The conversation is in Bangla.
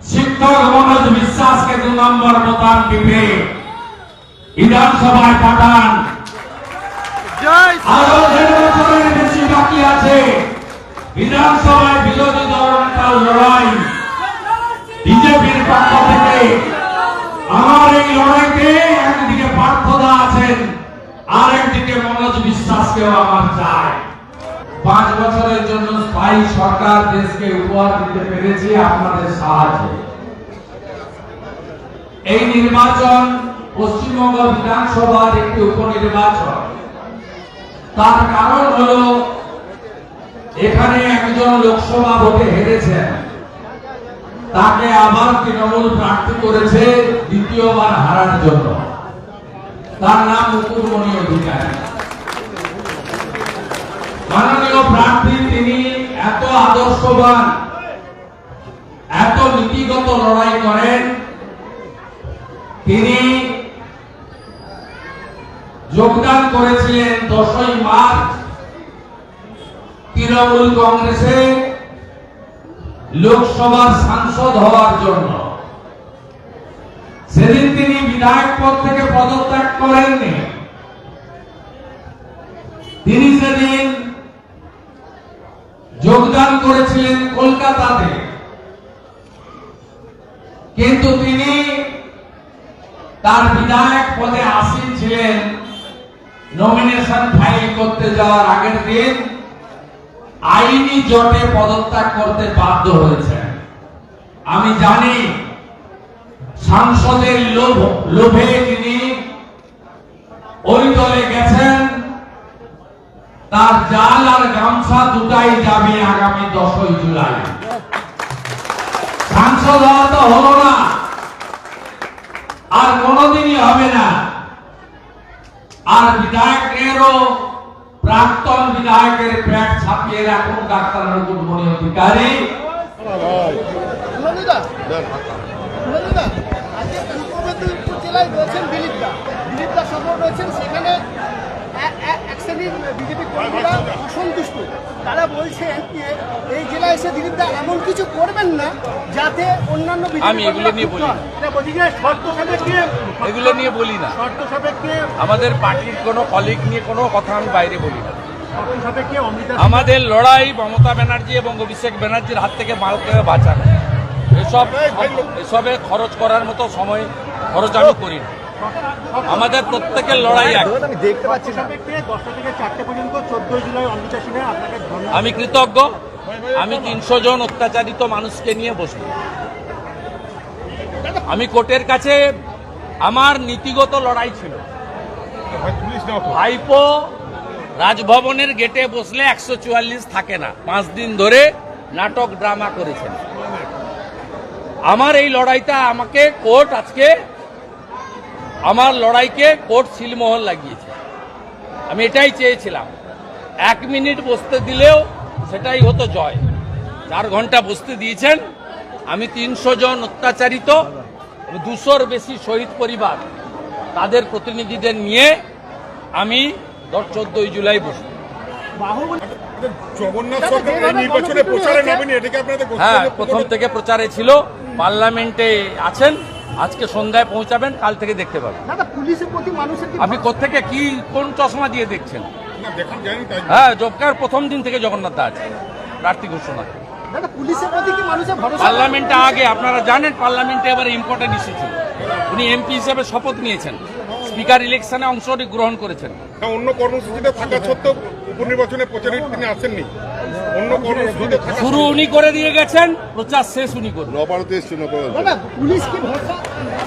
শিক্ষক মনোজ বিশ্বাসকে দু নম্বর বোতাম টিপে বিধানসভায় পাঠান। আরও দেড় বছরের বেশি বাকি আছে। বিধানসভায় বিরোধী দল নেতার লড়াই। বিজেপির পক্ষ থেকে আমার এই লড়াইতে একদিকে পার্থদা আছেন আর একদিকে মনোজ বিশ্বাসকেও আমার চাই। পাঁচ বছরের জন্য স্থায়ী সরকার দেশকে উপহার দিতে পেরেছে আপনাদের সাহায্যে। এই নির্বাচন পশ্চিমবঙ্গ বিধানসভার একটি উপনির্বাচন। তার কারণ হলো, এখানে একজন লোকসভা ভোটে হেরেছেন। তাকে আবার তৃণমূল প্রার্থী করেছে দ্বিতীয়বার হারার জন্য। তার নাম মুকুটমণি অধিকারী মাননীয় প্রার্থী তিনি এত আদর্শবান, এত নীতিগত লড়াই করেন, তিনি যোগদান করেছিলেন দশই মার্চ তৃণমূল কংগ্রেসে লোকসভার সাংসদ হওয়ার জন্য। সেদিন তিনি বিধায়ক পদ থেকে পদত্যাগ করেননি। তিনি সেদিন করেছিলেন কলকাতাতে। কিন্তু তিনি তার বিধায়ক পদে আসীন ছিলেন। নমিনেশন ফাইল করতে যাওয়ার আগের দিন আইনি জটে পদত্যাগ করতে বাধ্য হয়েছেন। আমি জানি সাংসদের লোভ, লোভে তিনি ওই দলে তার জাল আর গামছা দুটাই যাবে আগামী দশই জুলাই। সাংসদ হওয়া তো হলো না। আর কোনোদিনই হবে না। আর বিধায়কেরও প্রাক্তন বিধায়কের প্যাট ছাপিয়ে রাখুন ডাক্তার অধিকারী। দা সফর রয়েছেন, সেখানে এক বিজেপি কর্মীরা অসন্তুষ্ট। তারা বলছেন যে এই জেলায় এসে দিলীপ দা এমন কিছু করবেন না যাতে অন্যান্য আমি এগুলো নিয়ে বলি। এগুলো নিয়ে বলি না। শর্ত সাপেক্ষে আমাদের পার্টির কোনো কলিগ নিয়ে কোনো কথা আমি বাইরে বলি না। আমাদের লড়াই মমতা ব্যানার্জি এবং অভিষেক ব্যানার্জির হাত থেকে মালকে বাঁচানো। এসব এসবে খরচ করার মতো সময় খরচ আমি করি না। আমাদের প্রত্যেকের লড়াই এক। আমি কৃতজ্ঞ। আমি তিনশো জন অত্যাচারিত মানুষকে নিয়ে বসব। আমি কোর্টের কাছে আমার নীতিগত লড়াই ছিল। ভাইপো রাজভবনের গেটে বসলে একশো চুয়াল্লিশ থাকে না। পাঁচ দিন ধরে নাটক ড্রামা করেছেন। আমার এই লড়াইটা আমাকে কোর্ট আজকে আমার লড়াইকে কোর্ট সিলমোহর লাগিয়েছে। আমি এটাই চেয়েছিলাম। এক মিনিট বসতে দিলেও সেটাই হতো জয়। চার ঘণ্টা বসতে দিয়েছেন। আমি তিনশো জন অত্যাচারিত দুশোর বেশি শহীদ পরিবার তাদের প্রতিনিধিদের নিয়ে আমি দশ চোদ্দই জুলাই বসব। হ্যাঁ প্রথম থেকে প্রচারে ছিল। পার্লামেন্টে আছেন। আজকে সন্ধ্যায় পৌঁছাবেন কাল থেকে দেখতে পাবেন। দাদা পুলিশের প্রতি মানুষের আপনি কোথেকে কি কোন চশমা দিয়ে দেখছেন? না দেখুন জানি তাই হ্যাঁ জবকার প্রথম দিন থেকে জগন্নাথ দা আছে প্রার্থী ঘোষণা। দাদা পুলিশের প্রতি কি মানুষের ভরসা? পার্লামেন্টে আগে আপনারা জানেন পার্লামেন্টে এবার ইম্পর্টেন্ট ইস্যু ছিল। উনি এমপি হিসেবে শপথ নিয়েছেন। স্পিকার ইলেকশনে অংশ গ্রহণ করেছেন। অন্য কর্মসূচিতে থাকা সত্ত্বেও উপনির্বাচনে প্রচারে তিনি আসেননি। অন্য কর্মসূচিতে শুরু উনি করে দিয়ে গেছেন প্রচার শেষ উনি করবেন। নবারতে পুলিশ কি ভরসা